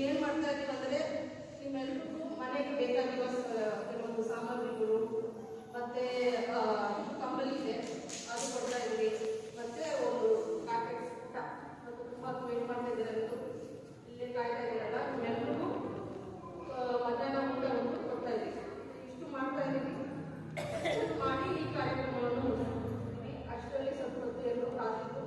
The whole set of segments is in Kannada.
ಏನ್ ಮಾಡ್ತಾ ಇದೀವಿ ಅಂದ್ರೆ ನಿಮ್ಮೆಲ್ರಿಗೂ ಮನೆಗೆ ಬೇಕಾಗಿರೋ ಕೆಲವೊಂದು ಸಾಮಗ್ರಿಗಳು ಮತ್ತೆ ಆ, ಕಂಬಳಿ ಇದೆ. ಅದು ಕೊಡ್ತಾ ಇದೀವಿ ಮತ್ತೆ ಒಂದು ಪ್ಯಾಕೆಟ್ ಊಟ. ತುಂಬಾ ವೇಟ್ ಮಾಡ್ತಾ ಇದ್ದೀರಾ ಇಲ್ಲಿ ಕಾಯ್ತಾ ಇದ್ದೀರಲ್ಲ. ನಿಮ್ಮೆಲ್ರಿಗೂ ಮಧ್ಯಾಹ್ನ ಊಟ ಒಂದು ಕೊಡ್ತಾ ಇದೀವಿ ಇಷ್ಟು ಮಾಡ್ತಾ ಇದೀವಿ ಮಾಡಿ ಈ ಕಾರ್ಯಕ್ರಮವನ್ನು ಅಷ್ಟರಲ್ಲಿ ಸ್ವಲ್ಪ ಹೊತ್ತು ಎಲ್ಲರೂ ಕಾದಿದ್ದು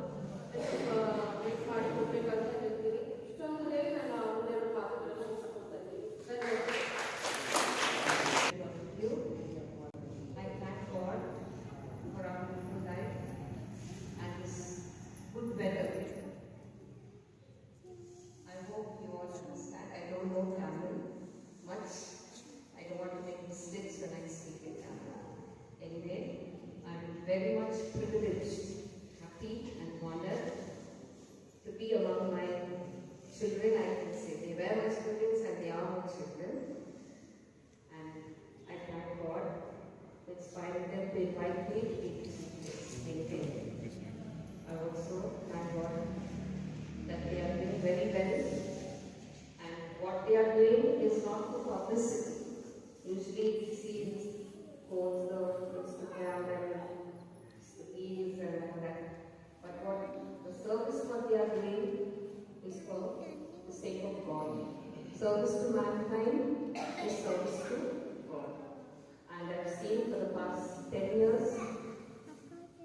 for publicity. Usually we see posts of Instagram and reels and all that. But what the service what they are doing is for the sake of God. Service to mankind is service to God. And I've seen for the past 10 years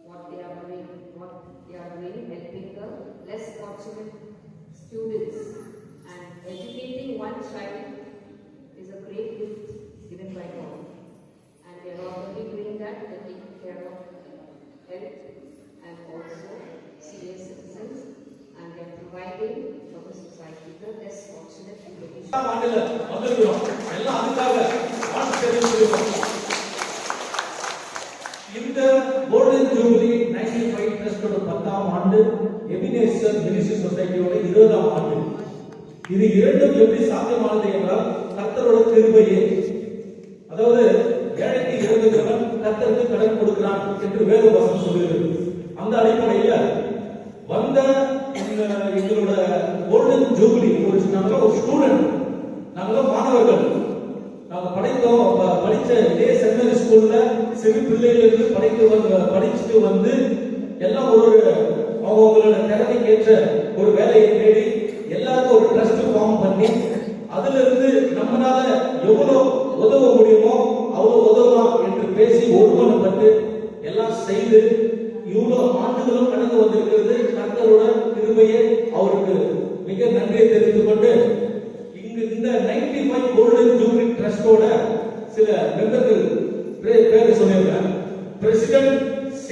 what they are doing, what they are doing, helping the less fortunate students. And educating one child And they are not only doing that, they are taking care of health and also senior citizens. And they are providing for the society, the less fortunate individuals. ஆண்டுல வந்திருக்கிறோம் எல்லாம் அதுக்காக வாழ்த்து தெரிவிச்சிருக்கோம் இந்த கோல்டன் ஜூபிலி நைன்டீன் ஃபைவ் ட்ரஸ்டோட பத்தாம் ஆண்டு எபினேசர் மினிஸ்ட்ரி சொசைட்டியோட இருபதாம் ஆண்டு இது இரண்டும் எப்படி சாத்தியமானது என்றால் கர்த்தரோட கிருபையே அதாவது ஏழைக்கு இறங்குகிறவன் கர்த்தருக்கு கடன் கொடுக்கிறான் என்று வேத வசனம் சொல்லுகிறது அந்த அடிப்படையில வந்த இந்த எங்களோட கோல்டன் ஜூபிலி ஒரு நாங்கள் ஒரு ஸ்டூடெண்ட் நாங்கள் மாணவர்கள் நாங்க படித்தோம் படிச்ச இதே செமினரி ஸ்கூல்ல சிறு பிள்ளையிலிருந்து படித்து வந்து படிச்சுட்டு வந்து எல்லாம் ஒரு ஒரு அவங்களோட திறமைக்கு ஏற்ற ஒரு வேலையை தேடி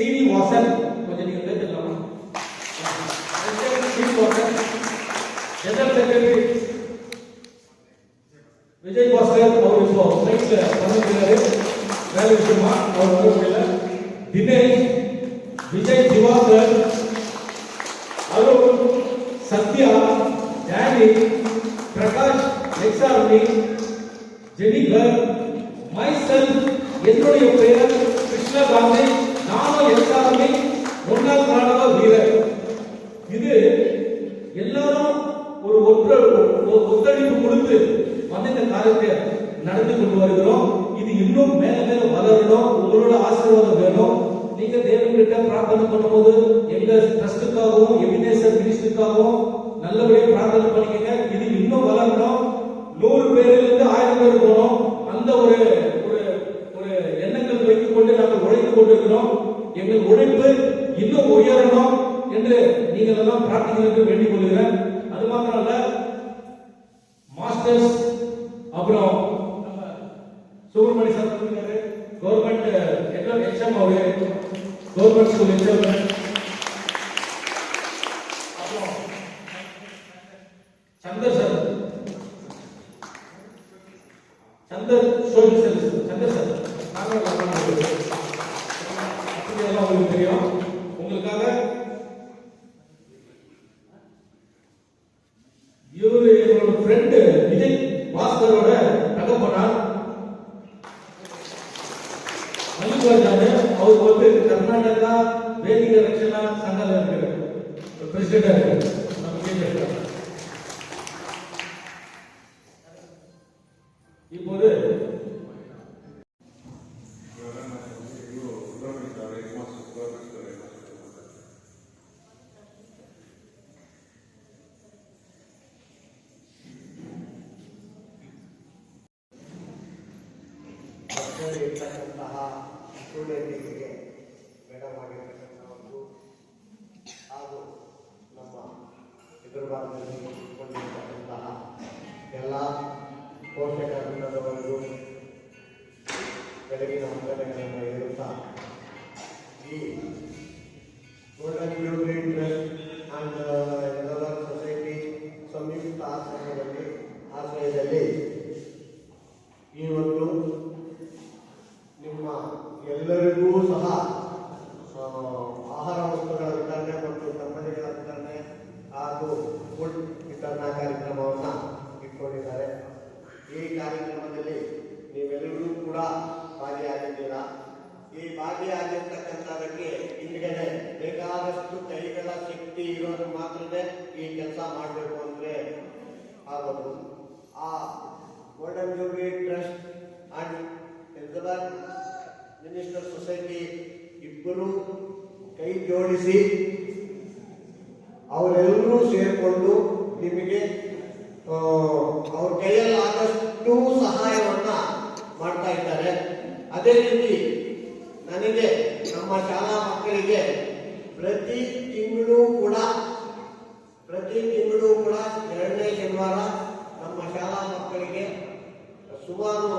सीवी वासन मुझे नहीं होते चलना CV Vasan general secretary Vijay Bhaskar और इसको संयुक्त समिति वेल विश्वमा और दिनेश காரியத்தை நடந்து கொண்டு வருகிறோம். இது இன்னும் மேல மேல வளரணும். உங்களோட ஆசீர்வாதம் வேணும். நீங்க தேவன்கிட்ட பிரார்த்தனை பண்ணும்போது எங்க ட்ரஸ்டுக்காகவும் எபினேசர் மினிஸ்டருக்காகவும் நல்லபடியா பிரார்த்தனை பண்ணிக்கங்க. இது இன்னும் வளரணும். நூறு பேர்ல இருந்து ஆயிரம் பேர் போனோம் அந்த ஒரு ஒரு ஒரு எண்ணங்கள் வைத்துக் கொண்டு நாங்கள் உழைத்துக் கொண்டிருக்கிறோம். எங்கள் உழைப்பு இன்னும் உயரணும் என்று நீங்கள் எல்லாம் பிரார்த்தனைகளுக்கு வேண்டிக் கொள்கிறேன். அது மாத்திரம் அல்ல masters puedes comentar? E por ele, ಇಬ್ಬರು ಕೈ ಜೋಡಿಸಿ ಅವರೆಲ್ಲರೂ ಸೇರಿಕೊಂಡು ನಿಮಗೆ ಅವ್ರ ಕೈಯಲ್ಲಿ ಆದಷ್ಟು ಸಹಾಯವನ್ನ ಮಾಡ್ತಾ ಇದ್ದಾರೆ. ಅದೇ ರೀತಿ ನನಗೆ ನಮ್ಮ ಶಾಲಾ ಮಕ್ಕಳಿಗೆ ಪ್ರತಿ ತಿಂಗಳು ಕೂಡ, ಪ್ರತಿ ತಿಂಗಳು ಕೂಡ ಎರಡನೇ ಶನಿವಾರ ನಮ್ಮ ಶಾಲಾ ಮಕ್ಕಳಿಗೆ ಸುಮಾರು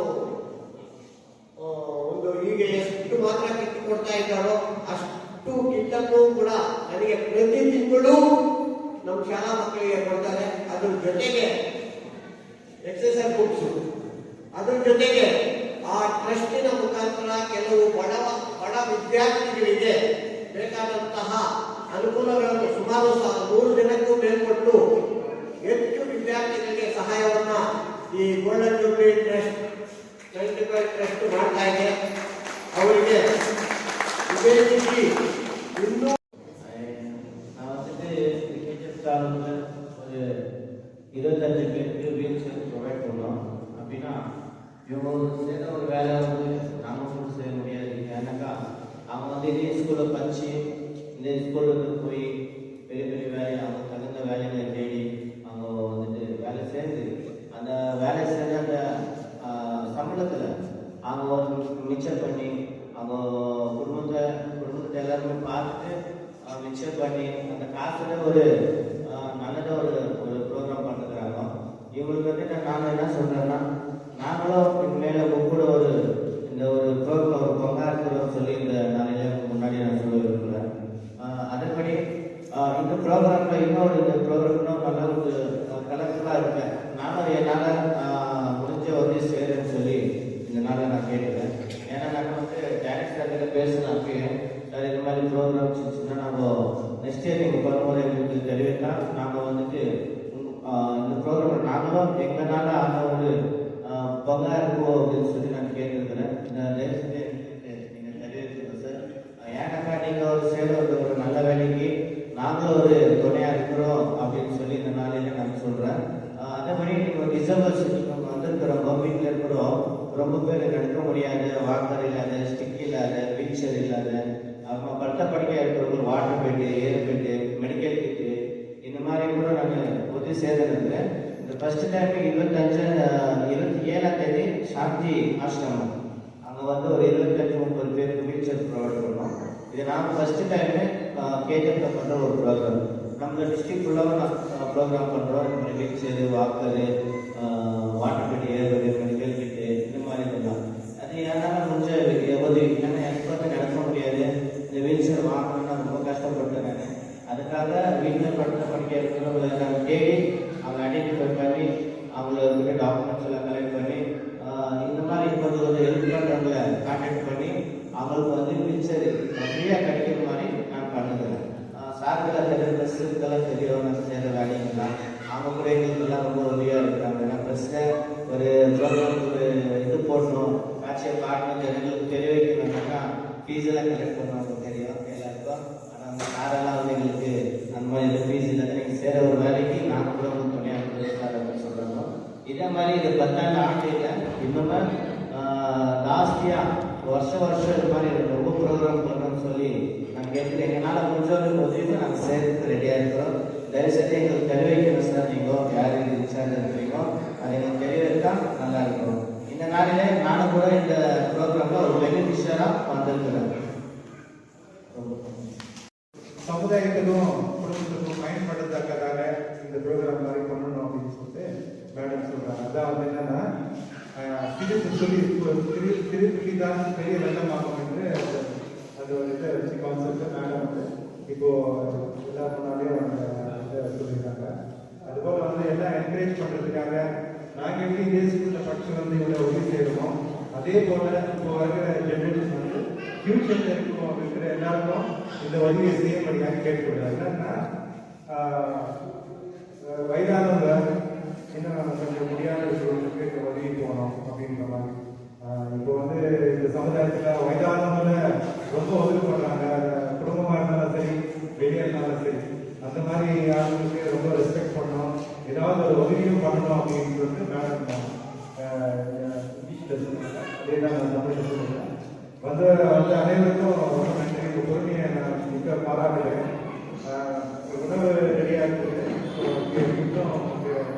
ಒಂದು ಈಗ ಎಷ್ಟು ಮಾತ್ರ ಕಿತ್ತು ಕೊಡ್ತಾ ಇದ್ದಾರೋ ಅಷ್ಟು ಕಿಟ್ಟನ್ನು ಕೂಡ ನನಗೆ ಪ್ರತಿ ತಿಂಗಳು ನಮ್ಮ ಶಾಲಾ ಮಕ್ಕಳಿಗೆ ಕೊಡ್ತಾರೆ. ಅದ್ರ ಜೊತೆಗೆ ಎಕ್ಸಸೈಸ್ ಬುಕ್ಸ್, ಅದ್ರ ಜೊತೆಗೆ ಆ ಟ್ರಸ್ಟಿನ ಮುಖಾಂತರ ಕೆಲವು ಬಡ ಬಡ ವಿದ್ಯಾರ್ಥಿಗಳಿಗೆ ಬೇಕಾದಂತಹ ಅನುಕೂಲಗಳನ್ನು ಸುಮಾರು ನೂರು ಜನಕ್ಕೂ ಮೇಲ್ಪಟ್ಟು ಹೆಚ್ಚು ವಿದ್ಯಾರ್ಥಿಗಳಿಗೆ ಸಹಾಯವನ್ನ ಈ ಗೋಲ್ಡನ್ ಜೂಬ್ಲಿ ಟ್ರಸ್ಟ್ ಮಾಡ್ತಾ ಇದೆ ಅವರಿಗೆ ಇದೇ ರೀತಿ ಇನ್ನೂ நான் வந்துட்டு கிரிக்கெட் ஸ்டாரில் ஒரு இருபத்தஞ்சு பேருக்கு வீல் சேர் ப்ரொவைட் பண்ணோம் அப்படின்னா இவங்க ஒரு சேர்ந்த ஒரு வேலை வந்து நாம கூட செய்ய முடியாது ஏன்னாக்கா அவங்க வந்து இதே ஸ்கூலில் படித்து இந்த ஸ்கூலில் போய் பெரிய பெரிய பண்ணி அந்த காசுல ஒரு அஹ், ஒரு ஒரு ப்ரோக்ராம் பண்ணுறாங்க இவங்களுக்கு வந்து நான் என்ன சொல்றேன்னா நாங்களும் மேலே உங்க கூட ஒரு இந்த ஒரு ப்ரோக்ராம் ஒரு பங்காற்றுறோம் சொல்லி இந்த நாளையில முன்னாடி நான் சொல்லியிருக்கிறேன். அதன்படி இந்த ப்ரோக்ராமில் இன்னொரு இந்த ப்ரோக்ராம்னா இன்னும் நல்ல ஒரு கலெக்டராக இருப்பேன். நானும் என்னால் முடிஞ்ச உதவி செய்கிறேன்னு சொல்லி இந்த நாளில் நான் கேட்குறேன் ஏன்னா நான் வந்து டைரக்டர் கிட்ட பேசினேன் அப்பயே சார் இந்த மாதிரி ப்ரோக்ராம் சின்ன நாங்கள் நெக்ஸ்ட் இயர் நீங்கள் பண்ணும்போது எங்களுக்கு தெரிவித்தா நாங்கள் வந்துட்டு இந்த ப்ரோக்ராம் நாங்களும் எங்களால் ஆன ஒரு பங்காக பங்கா இருக்கும் அப்படின்னு சொல்லி நான் கேட்டிருக்கிறேன். இந்த நேரத்துக்கு நீங்கள் தெரிவித்துங்க சார் ஏன்னாக்கா நீங்கள் ஒரு சேவை ஒரு நல்ல வேலைக்கு நாங்களும் ஒரு துணையாக இருக்கிறோம் அப்படின்னு சொல்லி இந்த நாளையில் நான் சொல்கிறேன் அதே மாதிரி நீங்கள் டிசம்பர்ஸ் நீங்கள் வந்திருக்கிறவங்க வீட்டில் இருக்கிறோம். ரொம்ப பேர் நடக்க முடியாது வாக்கர் இல்லாத ஸ்டிக் இல்லாத வீல் சேர் இல்லாத அவங்க பட்ட படிக்கையாக இருக்கிறவங்க water bed air bed medical kit இந்த மாதிரி கூட நான் உதவி செய்திருக்கிறேன் இந்த ஃபர்ஸ்ட் டைம் இருபத்தஞ்சு அஹ், இருபத்தி ஏழாம் தேதி சாந்தி ஆசிரமம் அங்கே வந்து ஒரு இருபத்தஞ்சு முப்பது பேருக்கு வீல் சேர் ப்ரொவைட் பண்ணோம். இது நாங்கள் ஃபர்ஸ்ட் டைமே கேஜெப்ல பண்ணுற ஒரு ப்ரோக்ராம் நம்ம டிஸ்ட்ரிக்ட் ஃபுல்லாக ப்ரோக்ராம் பண்ணுறோம் இந்த மாதிரி வீல் சேர் வாக்கரு வாட்டர் பெட்டி ஏறுவது மெடிக்கல் கிட்டு இந்த மாதிரி இதெல்லாம் அது என்னால் முடிஞ்ச உதவி ஏன்னா எனக்கு வந்து நடக்க முடியாது. இந்த வீல் சேர் வாங்கணும்னா ரொம்ப கஷ்டப்பட்டேன் நான். அதுக்காக வீட்டில் படுத்த படிக்க இருக்கிறவங்களை நாங்கள் தேடி அவங்க ஐடென்டிஃபை பண்ணி அவங்களுக்கு டாக்குமெண்ட் வருஷம் வருஷம் இது மாதிரி ரொம்ப ப்ரோக்ராம் பண்ணணும்னு சொல்லி நாங்கள் கேட்குறோம் எங்களால் முடிஞ்சவங்களுக்கு உதவிக்கு நாங்கள் சேர்த்து ரெடியாக இருக்கிறோம். தயவுசெய்து எங்களுக்கு தெரிவிக்கணும் சார் நீங்கள் யார் இது இன்சார்ஜ் இருக்கிறீங்களோ அது எங்களுக்கு தெரிவித்தால் நல்லா இருக்கும். இந்த நாளிலே நானும் கூட இந்த ப்ரோக்ராமில் ஒரு பெனிஃபிஷியராக வந்திருக்கிறேன். சமுதாயத்துக்கும் குடும்பத்துக்கும் பயன்படுத்தக்கதாக இந்த ப்ரோக்ராம் மாதிரி பண்ணணும் அப்படின்னு சொல்லிட்டு மேடம் சொல்கிறாங்க அதான் வந்து என்னன்னா ஆஹ், சொல்லி திரு திருப்பி தான் பெரிய வெள்ளமாகும் என்று அது- அது ஒரு இதை வச்சு கான்செப்ட் மேடம் வந்து இப்போ எல்லா முன்னாடியும் அந்த சொல்லியிருக்காங்க. அதுபோல் வந்து எல்லாம் என்கரேஜ் பண்ணுறதுக்காக நாங்கள் எப்படி இதே ஸ்கூலில் படித்து வந்து இவ்வளோ உதவி செய்கிறோம் அதே போல் இப்போ வருகிற ஜென்ரேஷன் வந்து ஃபியூச்சரில் இருக்கும் இருக்கிற எல்லாருக்கும் இந்த உதவியை செய்யும்படியாக கேட்டுக்கொள்கிறாங்க என்னன்னா வயதானவங்க இன்னும் நம்ம கொஞ்சம் முடியாத இருக்கிறவங்களுக்கு இந்த உதவி போனோம். அப்படின்ற மாதிரி. இப்போ வந்து இந்த சமுதாயத்தில் வயதானவங்கள ரொம்ப உதவி பண்ணுறாங்க குடும்பமாக இருந்தாலும் சரி வெளியே இருந்தாலும் சரி அந்த மாதிரி ஆளுங்களுக்கு ரொம்ப ரெஸ்பெக்ட் பண்ணணும். ஏதாவது ஒரு உதவியும் பண்ணணும் அப்படின்னு சொல்லிட்டு மேடம் இங்கிலீஷில் சொன்னாங்க அதே தான் நான் தமிழில் சொல்லுவேன் வந்து வந்து அனைவருக்கும் ரொம்ப நன்றி. இந்த பொறுமையை நான் மிக்க பாராட்டுகிறேன். உணவு ரெடியாக இருக்குது. இன்னும்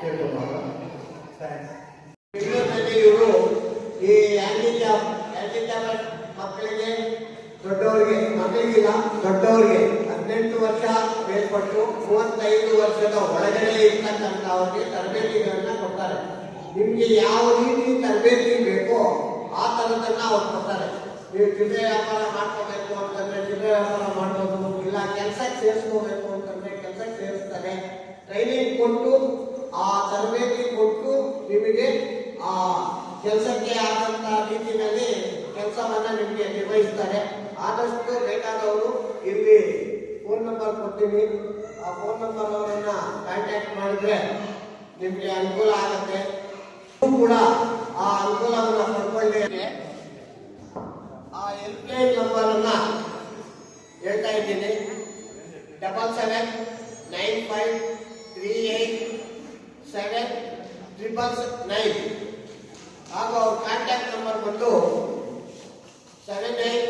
கேட்கணும் தேங்க்ஸ் ದೊಡ್ಡವರಿಗೆ ಹದಿನೆಂಟು ವರ್ಷ ಮೇಲ್ಪಟ್ಟು ಮೂವತ್ತೈದು ವರ್ಷದ ಒಳಗಡೆ ಇರ್ತಕ್ಕಂಥವ್ರಿಗೆ ತರಬೇತಿಗಳನ್ನ ಕೊಡ್ತಾರೆ. ನಿಮ್ಗೆ ಯಾವ ರೀತಿ ತರಬೇತಿ ಬೇಕೋ ಆ ಥರದನ್ನ ಅವ್ರು ಕೊಡ್ತಾರೆ. ನೀವು ಚಿಲ್ಲರೆ ವ್ಯಾಪಾರ ಮಾಡ್ಕೋಬೇಕು ಅಂತಂದ್ರೆ ಚಿಲ್ಲರೆ ವ್ಯಾಪಾರ ಮಾಡ್ಬೋದು, ಇಲ್ಲ ಕೆಲಸಕ್ಕೆ ಸೇರಿಸ್ಕೋಬೇಕು ಅಂತಂದ್ರೆ ಕೆಲಸಕ್ಕೆ ಸೇರಿಸ್ತಾರೆ ಟ್ರೈನಿಂಗ್ ಕೊಟ್ಟು, ಆ ತರಬೇತಿ ಕೊಟ್ಟು ನಿಮಗೆ ಆ ಕೆಲಸಕ್ಕೆ ಆದಂತ ರೀತಿಯಲ್ಲಿ ಕೆಲಸವನ್ನ ನಿಮಗೆ ನಿರ್ವಹಿಸ್ತಾರೆ. ಆದಷ್ಟು ಬೇಕಾದವರು ಇಲ್ಲಿ ಫೋನ್ ನಂಬರ್ ಕೊಡ್ತೀನಿ. ಆ ಫೋನ್ ನಂಬರ್ ಅವರನ್ನ ಕಾಂಟ್ಯಾಕ್ಟ್ ಮಾಡಿದ್ರೆ ನಿಮಗೆ ಅನುಕೂಲ ಆಗುತ್ತೆ. ಕೂಡ ಆ ಅನುಕೂಲವನ್ನು ಪಡ್ಕೊಳ್ಳಿ. ಆ ಹೆಲ್ಪ್ ಲೈನ್ ನಂಬರ್ ಅನ್ನ ಹೇಳ್ತಾ ಇದ್ದೀನಿ. Double seven nine five three eight seven triple nine ಹಾಗೂ ಅವ್ರ ಕಾಂಟ್ಯಾಕ್ಟ್ ನಂಬರ್ ಬಂದು ಸೆವೆನ್ ಏಟ್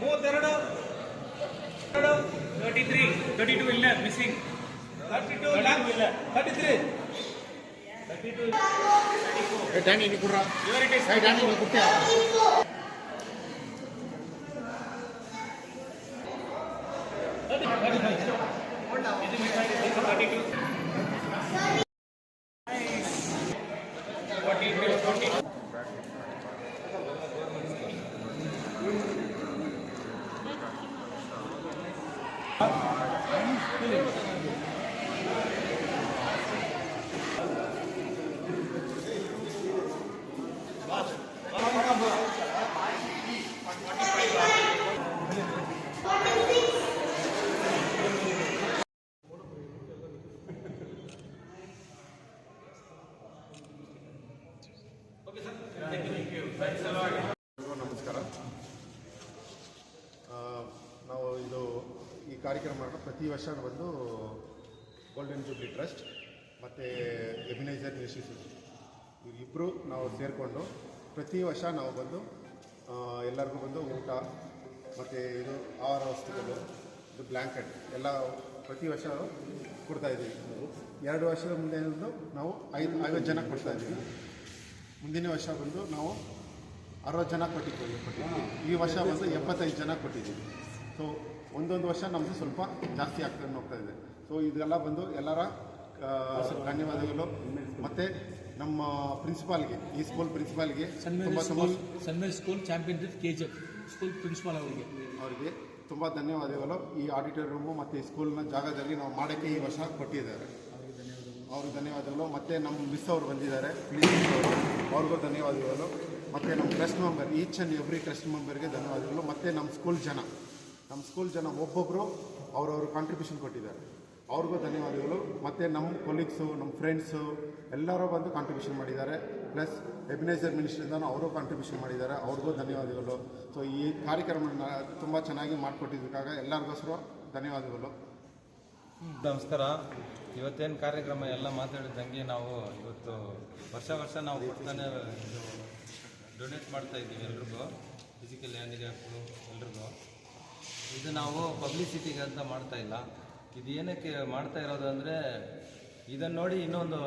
ಮೂವತ್ತೆರಡು ತರ್ಟಿ ತ್ರೀ ತರ್ಟಿ ಟು ಇಲ್ಲ ಮಿಸ್ಸಿಂಗ್ ತರ್ಟಿ ಟು ಇಲ್ಲ thirty three thirty to ಇವರ್ it is Thirty-four. ವರ್ಷ ಬಂದು ಗೋಲ್ಡನ್ ಜೂಬ್ಲಿ ಟ್ರಸ್ಟ್ ಮತ್ತು ಎಬಿನೈಸರ್ ಇನ್ಸ್ಟಿಟ್ಯೂಟ್ ಇಬ್ಬರು ನಾವು ಸೇರಿಕೊಂಡು ಪ್ರತಿ ವರ್ಷ ನಾವು ಬಂದು ಎಲ್ಲರಿಗೂ ಬಂದು ಊಟ, ಮತ್ತು ಇದು ಆಹಾರ ವಸ್ತುಗಳು, ಇದು ಬ್ಲ್ಯಾಂಕೆಟ್ ಎಲ್ಲ ಪ್ರತಿ ವರ್ಷ ಕೊಡ್ತಾ ಇದ್ದೀವಿ. ಎರಡು ವರ್ಷದ ಮುಂದೆ ನಾವು ಐದು, ಐವತ್ತು ಜನ ಕೊಡ್ತಾಯಿದ್ದೀವಿ ಮುಂದಿನ ವರ್ಷ ಬಂದು ನಾವು ಅರವತ್ತು ಜನ ಕೊಟ್ಟಿದ್ದೀವಿ. ಕೊಟ್ಟಿದ್ದೀವಿ ಈ ವರ್ಷ ಬಂದು ಎಪ್ಪತ್ತೈದು ಜನ ಕೊಟ್ಟಿದ್ದೀವಿ. ಸೊ ಒಂದೊಂದು ವರ್ಷ ನಮ್ಮದು ಸ್ವಲ್ಪ ಜಾಸ್ತಿ ಆಗ್ತಾ ಹೋಗ್ತಾ ಇದೆ. ಸೊ ಇದೆಲ್ಲ ಬಂದು ಎಲ್ಲರ ಧನ್ಯವಾದಗಳು. ಮತ್ತು ನಮ್ಮ ಪ್ರಿನ್ಸಿಪಾಲ್ಗೆ ಈ ಸ್ಕೂಲ್ ಪ್ರಿನ್ಸಿಪಾಲ್ಗೆ ತುಂಬ school championship K G F school principal ಅವರಿಗೆ. ಅವರಿಗೆ ತುಂಬ ಧನ್ಯವಾದಗಳು. ಈ ಆಡಿಟರ್ ರೂಮು ಮತ್ತು ಈ ಸ್ಕೂಲ್ನ ಜಾಗದಲ್ಲಿ ನಾವು ಮಾಡೋಕ್ಕೆ ಈ ವರ್ಷ ಕೊಟ್ಟಿದ್ದಾರೆ. ಅವ್ರಿಗೆ ಧನ್ಯವಾದಗಳು. ಮತ್ತು ನಮ್ಮ ಮಿಸ್ ಅವರು ಬಂದಿದ್ದಾರೆ ಪ್ಲೀಸ್ ಅವರು. ಅವ್ರಿಗೂ ಧನ್ಯವಾದಗಳು. ಮತ್ತು ನಮ್ಮ trust member each and every trust ಮೆಂಬರ್ಗೆ ಧನ್ಯವಾದಗಳು. ಮತ್ತು ನಮ್ಮ ಸ್ಕೂಲ್ ಜನ. ನಮ್ಮ ಸ್ಕೂಲ್ ಜನ ಒಬ್ಬೊಬ್ಬರು ಅವರವರು ಕಾಂಟ್ರಿಬ್ಯೂಷನ್ ಕೊಟ್ಟಿದ್ದಾರೆ. ಅವ್ರಿಗೂ ಧನ್ಯವಾದಗಳು. ಮತ್ತು ನಮ್ಮ ಕೊಲೀಗ್ಸು ನಮ್ಮ ಫ್ರೆಂಡ್ಸು ಎಲ್ಲರೂ ಬಂದು ಕಾಂಟ್ರಿಬ್ಯೂಷನ್ ಮಾಡಿದ್ದಾರೆ. ಪ್ಲಸ್ ಎಬಿನೈಸರ್ ಮಿನಿಸ್ಟ್ರಿಂದನೂ ಅವರು ಕಾಂಟ್ರಿಬ್ಯೂಷನ್ ಮಾಡಿದ್ದಾರೆ. ಅವ್ರಿಗೂ ಧನ್ಯವಾದಗಳು. ಸೊ ಈ ಕಾರ್ಯಕ್ರಮನ ತುಂಬ ಚೆನ್ನಾಗಿ ಮಾಡಿಕೊಟ್ಟಿದ್ದಕ್ಕಾಗ ಎಲ್ಲರಿಗೋಸ್ಕರ ಧನ್ಯವಾದಗಳು. ನಮಸ್ಕಾರ. ಇವತ್ತೇನು ಕಾರ್ಯಕ್ರಮ? ಎಲ್ಲ ಮಾತಾಡಿದಂಗೆ ನಾವು ಇವತ್ತು ವರ್ಷ ವರ್ಷ ನಾವು ಕೊಡ್ತಾನೆ ಡೊನೇಟ್ ಮಾಡ್ತಾ ಇದ್ದೀವಿ ಎಲ್ರಿಗೂ. ಫಿಸಿಕಲ್ ಹ್ಯಾಂಡಿಕ್ಯಾಪ್ಟು ಎಲ್ರಿಗೂ. ಇದು ನಾವು ಪಬ್ಲಿಸಿಟಿಗೆ ಅಂತ ಮಾಡ್ತಾ ಇಲ್ಲ. ಇದು ಏನಕ್ಕೆ ಮಾಡ್ತಾ ಇರೋದು ಅಂದರೆ ಇದನ್ನು ನೋಡಿ ಇನ್ನೊಂದು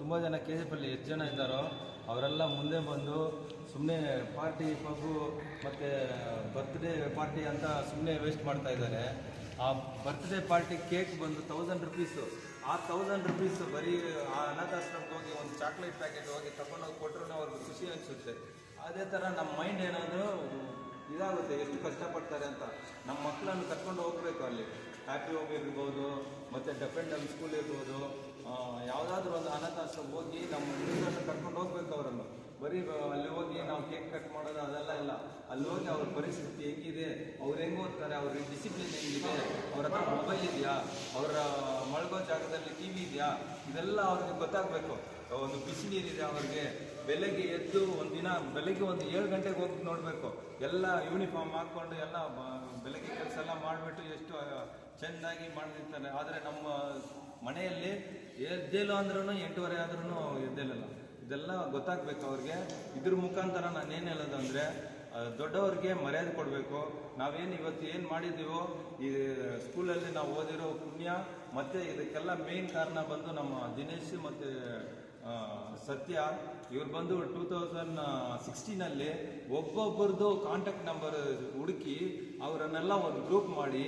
ತುಂಬ ಜನ ಕೆ ಜಿ ಪಲ್ಲಿ ಎಷ್ಟು ಜನ ಇದ್ದಾರೋ, ಅವರೆಲ್ಲ ಮುಂದೆ ಬಂದು ಸುಮ್ಮನೆ ಪಾರ್ಟಿ ಪಬ್ಬು ಮತ್ತು ಬರ್ತ್ಡೇ ಪಾರ್ಟಿ ಅಂತ ಸುಮ್ಮನೆ ವೇಸ್ಟ್ ಮಾಡ್ತಾ ಇದ್ದಾರೆ. ಆ ಬರ್ತ್ಡೇ ಪಾರ್ಟಿ ಕೇಕ್ ಬಂದು ತೌಸಂಡ್ ರುಪೀಸು ಆ ತೌಸಂಡ್ ರುಪೀಸು ಬರೀ ಆ ಅನಾಥಾಶ್ರಮಕ್ಕೆ ಹೋಗಿ ಒಂದು ಚಾಕ್ಲೇಟ್ ಪ್ಯಾಕೆಟ್ ಹೋಗಿ ತಗೊಂಡೋಗಿ ಕೊಟ್ಟರು ಅವ್ರಿಗೆ ಖುಷಿ ಅನಿಸುತ್ತೆ. ಅದೇ ಥರ ನಮ್ಮ ಮೈಂಡ್ ಏನಾದರೂ ಇದಾಗುತ್ತೆ ಎಷ್ಟು ಕಷ್ಟಪಡ್ತಾರೆ ಅಂತ. ನಮ್ಮ ಮಕ್ಕಳನ್ನು ಕರ್ಕೊಂಡು ಹೋಗ್ಬೇಕು ಅಲ್ಲಿ. ಹ್ಯಾಪಿ ಹೋಮ್ ಇರ್ಬೋದು, ಮತ್ತು ಡೆಪೆಂಡಲ್ ಸ್ಕೂಲ್ ಇರ್ಬೋದು ಯಾವುದಾದ್ರೂ ಒಂದು ಅನಾಥಾಶ್ರಮ ಹೋಗಿ ನಮ್ಮ ಮಕ್ಕಳನ್ನು ಕರ್ಕೊಂಡು ಹೋಗ್ಬೇಕು ಅವರನ್ನು. ಬರೀ ಅಲ್ಲಿ ಹೋಗಿ ನಾವು ಕೇಕ್ ಕಟ್ ಮಾಡೋದು ಅದೆಲ್ಲ ಇಲ್ಲ. ಅಲ್ಲಿ ಹೋಗಿ ಅವ್ರ ಪರಿಸ್ಥಿತಿ ಹೆಂಗಿದೆ, ಅವ್ರು ಹೆಂಗೆ ಓದ್ತಾರೆ ಅವ್ರಿಗೆ ಡಿಸಿಪ್ಲಿನ್ ಹೆಂಗಿದೆ, ಅವ್ರ ಹತ್ರ ಮೊಬೈಲ್ ಇದೆಯಾ, ಅವರ ಮಳಗೋ ಜಾಗದಲ್ಲಿ ಟಿ ವಿ ಇದೆಯಾ, ಇದೆಲ್ಲ ಅವ್ರಿಗೆ ಗೊತ್ತಾಗಬೇಕು. ಒಂದು ಬಿಸಿ ನೀರಿದೆ ಅವ್ರಿಗೆ ಬೆಳಗ್ಗೆ ಎದ್ದು ಒಂದು ದಿನ, ಬೆಳಗ್ಗೆ ಒಂದು ಏಳು ಗಂಟೆಗೆ ಹೋಗಿ ನೋಡಬೇಕು. ಎಲ್ಲ ಯೂನಿಫಾರ್ಮ್ ಹಾಕ್ಕೊಂಡು ಎಲ್ಲ ಬೆಳಗ್ಗೆ ಕೆಲಸ ಎಲ್ಲ ಮಾಡಿಬಿಟ್ಟು ಎಷ್ಟು ಚೆನ್ನಾಗಿ ಮಾಡಿರ್ತಾರೆ ಆದರೆ ನಮ್ಮ ಮನೆಯಲ್ಲಿ ಎದ್ದೇಲೋ ಅಂದ್ರೂ ಎಂಟೂವರೆ ಆದ್ರೂ ಎದ್ದೇಲಲ್ಲ. ಇದೆಲ್ಲ ಗೊತ್ತಾಗಬೇಕು ಅವ್ರಿಗೆ. ಇದ್ರ ಮುಖಾಂತರ ನಾನು ಏನು ಹೇಳೋದು ಅಂದರೆ ದೊಡ್ಡವ್ರಿಗೆ ಮರ್ಯಾದೆ ಕೊಡಬೇಕು. ನಾವೇನು ಇವತ್ತು ಏನು ಮಾಡಿದ್ದೀವೋ ಈ ಸ್ಕೂಲಲ್ಲಿ ನಾವು ಓದಿರೋ ಪುಣ್ಯ, ಮತ್ತು ಇದಕ್ಕೆಲ್ಲ ಮೇನ್ ಕಾರಣ ಬಂದು ನಮ್ಮ ದಿನೇಶ್ ಮತ್ತು ಸತ್ಯ, ಇವ್ರು ಬಂದು ಟೂ ತೌಸಂಡ್ ಸಿಕ್ಸ್ಟೀನಲ್ಲಿ ಒಬ್ಬೊಬ್ಬರದು ಕಾಂಟ್ಯಾಕ್ಟ್ ನಂಬರ್ ಹುಡುಕಿ ಅವರನ್ನೆಲ್ಲ ಒಂದು ಗ್ರೂಪ್ ಮಾಡಿ,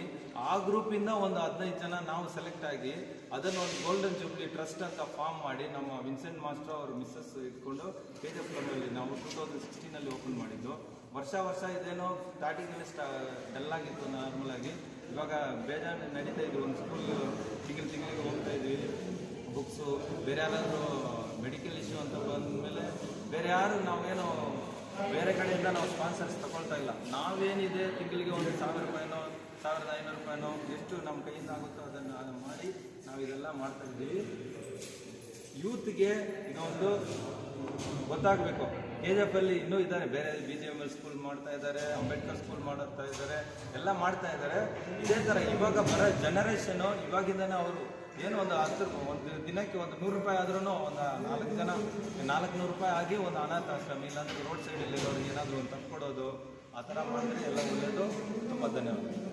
ಆ ಗ್ರೂಪಿಂದ ಒಂದು ಹದಿನೈದು ಜನ ನಾವು ಸೆಲೆಕ್ಟ್ ಆಗಿ ಅದನ್ನು ಒಂದು ಗೋಲ್ಡನ್ ಜೂಬ್ಲಿ ಟ್ರಸ್ಟ್ ಅಂತ ಫಾರ್ಮ್ ಮಾಡಿ ನಮ್ಮ ವಿನ್ಸೆಂಟ್ ಮಾಸ್ಟರ್ ಅವರು ಮಿಸ್ಸಸ್ ಇಟ್ಕೊಂಡು ಕೆ ಜಿ ನಾವು ಟೂ ತೌಸಂಡ್ ಸಿಕ್ಸ್ಟೀನಲ್ಲಿ ಓಪನ್ ಮಾಡಿದ್ದು. ವರ್ಷ ವರ್ಷ ಇದೇನೋ ಸ್ಟಾರ್ಟಿಂಗಲ್ಲಿ ಸ್ಟಾ ಡಲ್ ಆಗಿತ್ತು ನಾರ್ಮಲ್ ಆಗಿ. ಇವಾಗ ಬೇಜಾರು ನಡೀತಾ ಇದ್ವಿ ಒಂದು ಸ್ಕೂಲ್ ತಿಂಗಳು ತಿಂಗಳಿಗೆ ಹೋಗ್ತಾ ಇದ್ವಿ. ಬುಕ್ಸು ಬೇರೆ ಯಾರಾದರೂ ಮೆಡಿಕಲ್ ಇಶ್ಯೂ ಅಂತ ಬಂದಮೇಲೆ ಬೇರೆ ಯಾರು ನಾವೇನು ಬೇರೆ ಕಡೆಯಿಂದ ನಾವು ಸ್ಪಾನ್ಸರ್ಸ್ ತಗೊಳ್ತಾ ಇಲ್ಲ. ನಾವೇನಿದೆ ತಿಂಗಳಿಗೆ ಒಂದು ಸಾವಿರ ರೂಪಾಯಿನೋ, ಸಾವಿರದ ಐನೂರು ರೂಪಾಯಿನೋ, ಎಷ್ಟು ನಮ್ಮ ಕೈಯಿಂದ ಆಗುತ್ತೋ ಅದನ್ನು ಅದನ್ನು ಮಾಡಿ ನಾವು ಇದೆಲ್ಲ ಮಾಡ್ತಾ ಇದ್ದೀವಿ. ಯೂತ್ಗೆ ಇದೊಂದು ಗೊತ್ತಾಗಬೇಕು. ಕೆ ಜಿ ಅಲ್ಲಿ ಇನ್ನೂ ಇದ್ದಾರೆ. ಬೇರೆ B G M L school ಮಾಡ್ತಾ ಇದ್ದಾರೆ, ಅಂಬೇಡ್ಕರ್ ಸ್ಕೂಲ್ ಮಾಡ್ತಾ ಇದ್ದಾರೆ, ಎಲ್ಲ ಮಾಡ್ತಾ ಇದ್ದಾರೆ. ಇದೇ ಥರ ಇವಾಗ ಬರೋ ಜನರೇಷನು ಇವಾಗಿಂದನೇ ಅವರು ಏನು ಒಂದು ಹತ್ತು ಒಂದು ದಿನಕ್ಕೆ ಒಂದು ನೂರು ರೂಪಾಯಿ ಆದ್ರೂ ಒಂದು ನಾಲ್ಕು ಜನ, ನಾಲ್ಕು ನೂರು ರೂಪಾಯಿ ಆಗಿ ಒಂದು ಅನಾಥಾಶ್ರಮ ಇಲ್ಲಾಂದ್ರೆ ರೋಡ್ ಸೈಡಲ್ಲಿ ಇರೋರಿಗೆ ಏನಾದರೂ ಒಂದು ತಂದು ಕೊಡೋದು ಆ ಥರ ಮಾಡಿದ್ರೆ ಎಲ್ಲ ಒಳ್ಳೆಯದು ತುಂಬ ಧನ್ಯವಾದ